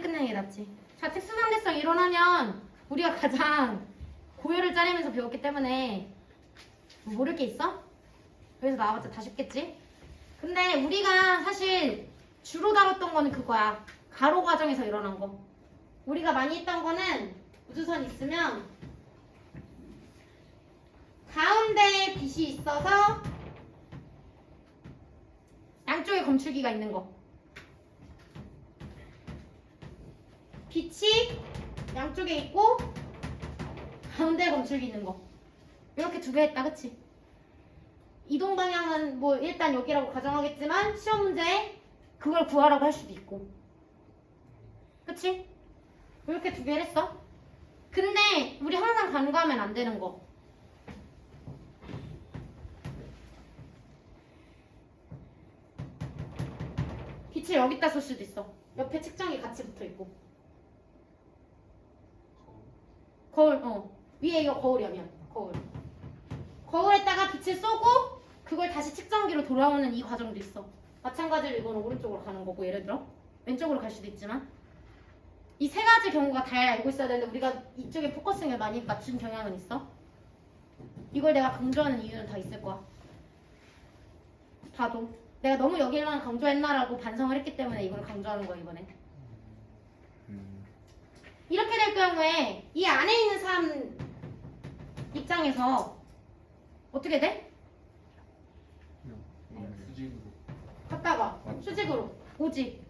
끝내는 게 낫지. 자, 특수상대성 이론하면 우리가 가장 고열을 짜리면서 배웠기 때문에 뭐 모를 게 있어? 여기서 나와봤자 다 쉽겠지? 근데 우리가 사실 주로 다뤘던 거는 그거야. 가로 과정에서 일어난 거. 우리가 많이 했던 거는 우주선 있으면 가운데에 빛이 있어서 양쪽에 검출기가 있는 거. 빛이 양쪽에 있고 가운데 검출기 있는 거. 이렇게 두 개 했다, 그치? 이동 방향은 뭐 일단 여기라고 가정하겠지만 시험 문제에 그걸 구하라고 할 수도 있고. 그치? 이렇게 두 개를 했어. 근데 우리 항상 간과하면 안 되는 거. 빛을 여기다 쏠 수도 있어. 옆에 책장이 같이 붙어 있고. 거울, 어. 위에 이거 거울이면 거울. 거울에다가 빛을 쏘고 그걸 다시 측정기로 돌아오는 이 과정도 있어. 마찬가지로 이거는 오른쪽으로 가는 거고 예를 들어 왼쪽으로 갈 수도 있지만 이 세 가지 경우가 다 알고 있어야 되는데 우리가 이쪽에 포커싱을 많이 맞춘 경향은 있어. 이걸 내가 강조하는 이유는 다 있을 거야. 봐도 내가 너무 여기만 강조했나라고 반성을 했기 때문에 이걸 강조하는 거야 이번에. 음, 이렇게 될 경우에 이 안에 있는 사람 입장에서 어떻게 돼? 수직으로 갔다가. 수직으로 오지.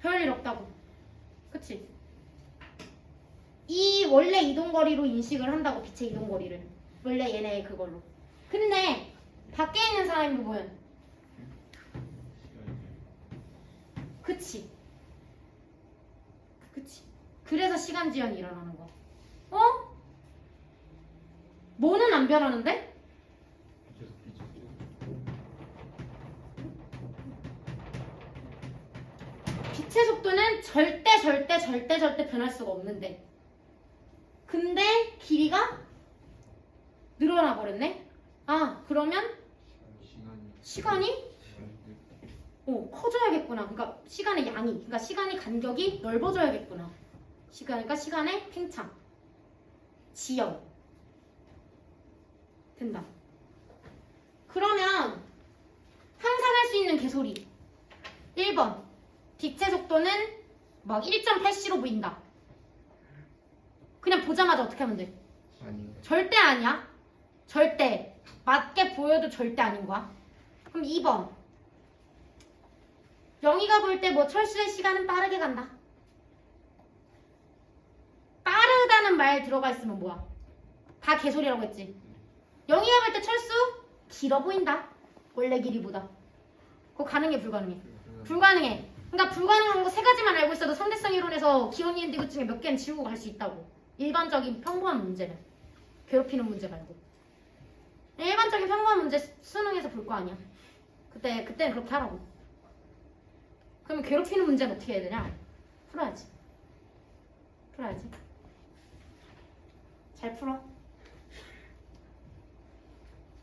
별일 없다고. 그치? 이 원래 이동거리로 인식을 한다고 빛의 이동거리를. 원래 얘네 그걸로. 근데 밖에 있는 사람이 뭐야? 그치. 그치. 그래서 시간 지연이 일어나는 거. 어? 뭐는 안 변하는데? 빛의 속도는 절대 절대 절대 절대 변할 수가 없는데 근데 길이가 늘어나 버렸네 아 그러면 시간이 어, 커져야겠구나 그러니까 시간의 양이 그러니까 시간의 간격이 넓어져야겠구나 시간 그러니까 시간의 팽창 지연 된다 그러면 항상 할수 있는 개소리 1번 빛의 속도는 막 1.8c로 보인다. 그냥 보자마자 어떻게 하면 돼? 아니 절대 아니야. 절대. 맞게 보여도 절대 아닌 거야. 그럼 2번. 영희가 볼 때 뭐 철수의 시간은 빠르게 간다. 빠르다는 말 들어가 있으면 뭐야? 다 개소리라고 했지. 영희가 볼 때 철수 길어 보인다. 원래 길이보다. 그거 게 불가능해. 불가능해. 그러니까 불가능한 거 세 가지만 알고 있어도 상대성 이론에서 있는 것 중에 몇 개는 지우고 갈 수 있다고. 일반적인 평범한 문제는. 괴롭히는 문제 말고. 일반적인 평범한 문제 수- 수능에서 볼 거 아니야. 그때, 그때는 그렇게 하라고. 그러면 괴롭히는 문제는 어떻게 해야 되냐? 풀어야지. 풀어야지. 잘 풀어.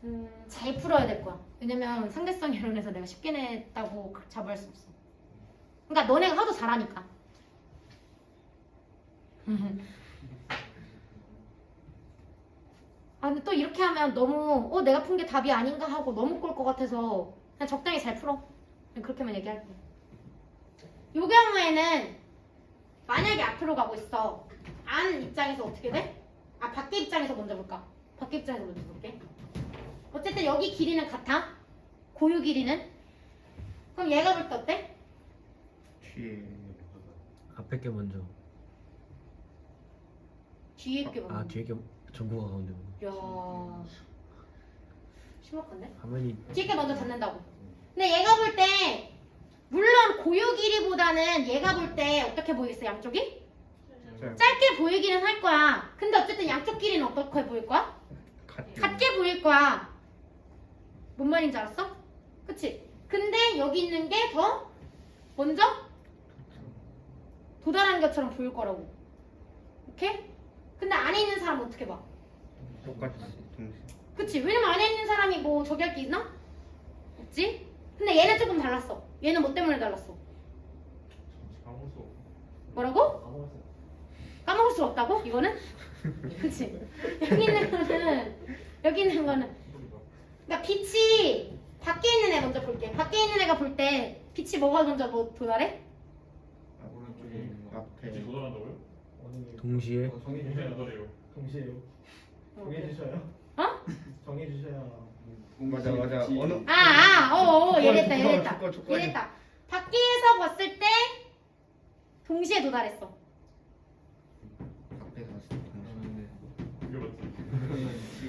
음, 잘 풀어야 될 거야. 왜냐면 상대성 이론에서 내가 쉽게 냈다고 자부할 수 없어. 그러니까 너네가 하도 잘하니까. 아 근데 또 이렇게 하면 너무 어 내가 푼 게 답이 아닌가 하고 너무 꼴 것 같아서 그냥 적당히 잘 풀어. 그냥 그렇게만 얘기할게. 요 경우에는 만약에 앞으로 가고 있어. 안 입장에서 어떻게 돼? 아 밖에 입장에서 먼저 볼까? 밖에 입장에서 먼저 볼게. 어쨌든 여기 길이는 같아. 고유 길이는. 그럼 얘가 볼 때 어때? 뒤에 앞에 게 먼저. 뒤에 게아 먼저. 뒤에 게 전구가 가운데. 야 심각한데? 화면이 뒤에 게 먼저 닿는다고. 근데 얘가 볼 때 물론 고유 길이보다는 얘가 볼 때 어떻게 보이겠어 양쪽이? 짧- 짧게 보이기는 할 거야. 근데 어쨌든 양쪽 길이는 어떻게 보일 거야? 같게 보일 거야. 뭔 말인지 알았어? 그치? 근데 여기 있는 게 더 먼저 도달하는 것처럼 보일 거라고. 오케이? 근데 안에 있는 사람은 어떻게 봐? 똑같이 동시에 그치? 왜냐면 안에 있는 사람이 뭐 저기 할 게 있나? 없지? 근데 얘는 조금 달랐어. 얘는 뭐 때문에 달랐어? 수 없고. 뭐라고? 까먹을 수 없다고? 이거는? 그치? 여기 있는 거는 여기 있는 거는 그러니까 빛이 밖에 있는 애 먼저 볼게. 밖에 있는 애가 볼 때 빛이 뭐가 먼저 뭐 도달해? 오른쪽에 있는 거. 앞에 같이 도달한다고요? 동시에 어, 정해 동시에 주셔야 도달해요. 동시에요. 정해 주셔요. 어? 정해 주셔야. 맞아 맞아 어느 아, 아, 어, 어, 조건, 얘랬다, 조건, 얘랬다. 조건, 조건이. 얘랬다. 밖에서 봤을 때 동시에 도달했어. 앞에 갔을 때?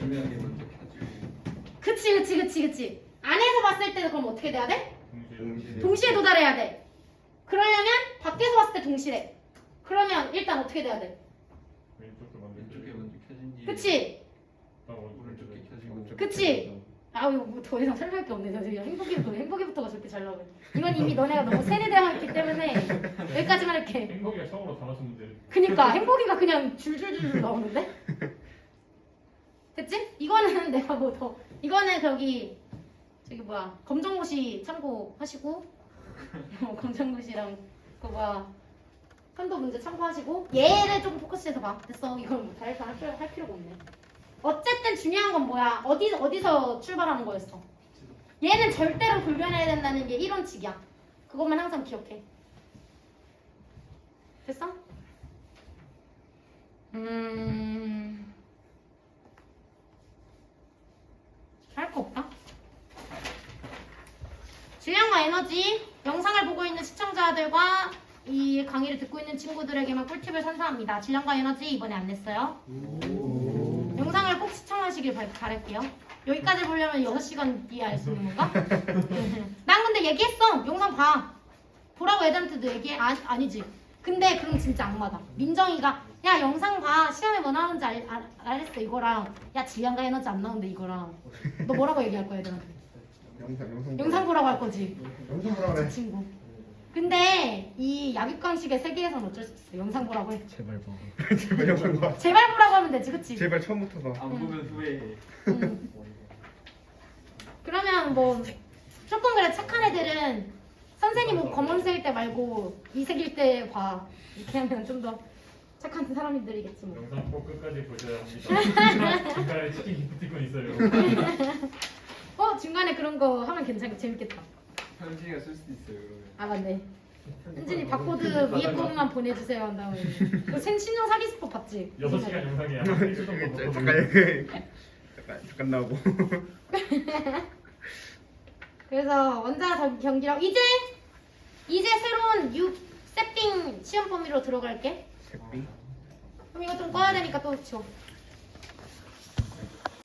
유명하게 먼저 켜지고. 그치, 그치, 그치, 그치. 안에서 봤을 때는 그럼 어떻게 돼야 돼? 동시에 도달해야 돼. 그러려면 밖에서 봤을 때 동시에. 그러면 일단 어떻게 돼야 돼? 왼쪽도 왼쪽에 먼저 켜진. 그치? 오른쪽에 켜지고. 오른쪽. 그치? 아우 뭐더 이상 설명할 게 없네. 저 지금 행복이부터 행복이부터가 저렇게 잘 나오네. 이건 이미 너네가 너무 세뇌되어 있기 때문에 여기까지만 할게. 행복이가 처음으로 다 맞췄는데 그니까 행복이가 그냥 줄줄줄 나오는데? 됐지? 이거는 내가 뭐 더 이거는 저기 저기 뭐야 검정고시 참고하시고 어, 검정고시랑 그 뭐야 편도 문제 참고하시고 얘를 조금 포커스해서 봐 됐어 이건 뭐 다를 할, 필요, 할 필요가 없네 어쨌든 중요한 건 뭐야 어디, 어디서 출발하는 거였어 얘는 절대로 불변해야 된다는 게 1원칙이야 그것만 항상 기억해 됐어? 음... 할 거 없다. 질량과 에너지 영상을 보고 있는 시청자들과 이 강의를 듣고 있는 친구들에게만 꿀팁을 선사합니다. 질량과 에너지 이번에 안 냈어요. 바, 바랄게요. 여기까지 보려면 6시간 뒤에 할수 있는 건가? 난 근데 얘기했어. 영상 봐. 보라고 애들한테도 얘기해. 아, 아니지. 근데 그럼 진짜 악마다. 민정이가 야 영상 봐. 시험에 뭐 나오는지 알, 알, 알았어 이거랑 야 질량과 에너지 안 나오는데 이거랑 너 뭐라고 얘기할 거야 애들한테? 영상 영상 영상 보라고 할 거지. 영상 보라 그래 그 친구. 근데 이 약육강식의 세계에선 어쩔 수 없어. 영상 보라고 해. 제발 보고. 제발 영상 봐 제발 보라고 하면 되지, 그치? 제발 처음부터 봐 안 보면 후회해. 응. 그러면 뭐 조금 그래 착한 애들은 선생님 옷 검은색일 때 말고 이색일 때 봐. 이렇게 하면 좀 더 착한 사람들이겠지 뭐. 영상 꼭 끝까지 보셔야 합니다. 중간에 치킨 기프티콘 있어요. 어 중간에 그런 거 하면 괜찮 재밌겠다. 현진이가 쓸 수도 있어요. 그러면. 아 맞네. 현진이 바코드 위에 부분만 보내주세요 한 다음에. 그 신용 사기 스포 봤지? 6시간 영상이야. 잠깐 잠깐 잠깐 나오고 그래서 원자 경- 경기랑 이제 이제 새로운 6 세핑 시험 범위로 들어갈게. 새삥 그럼 이거 좀 꺼야 되니까 또 지워.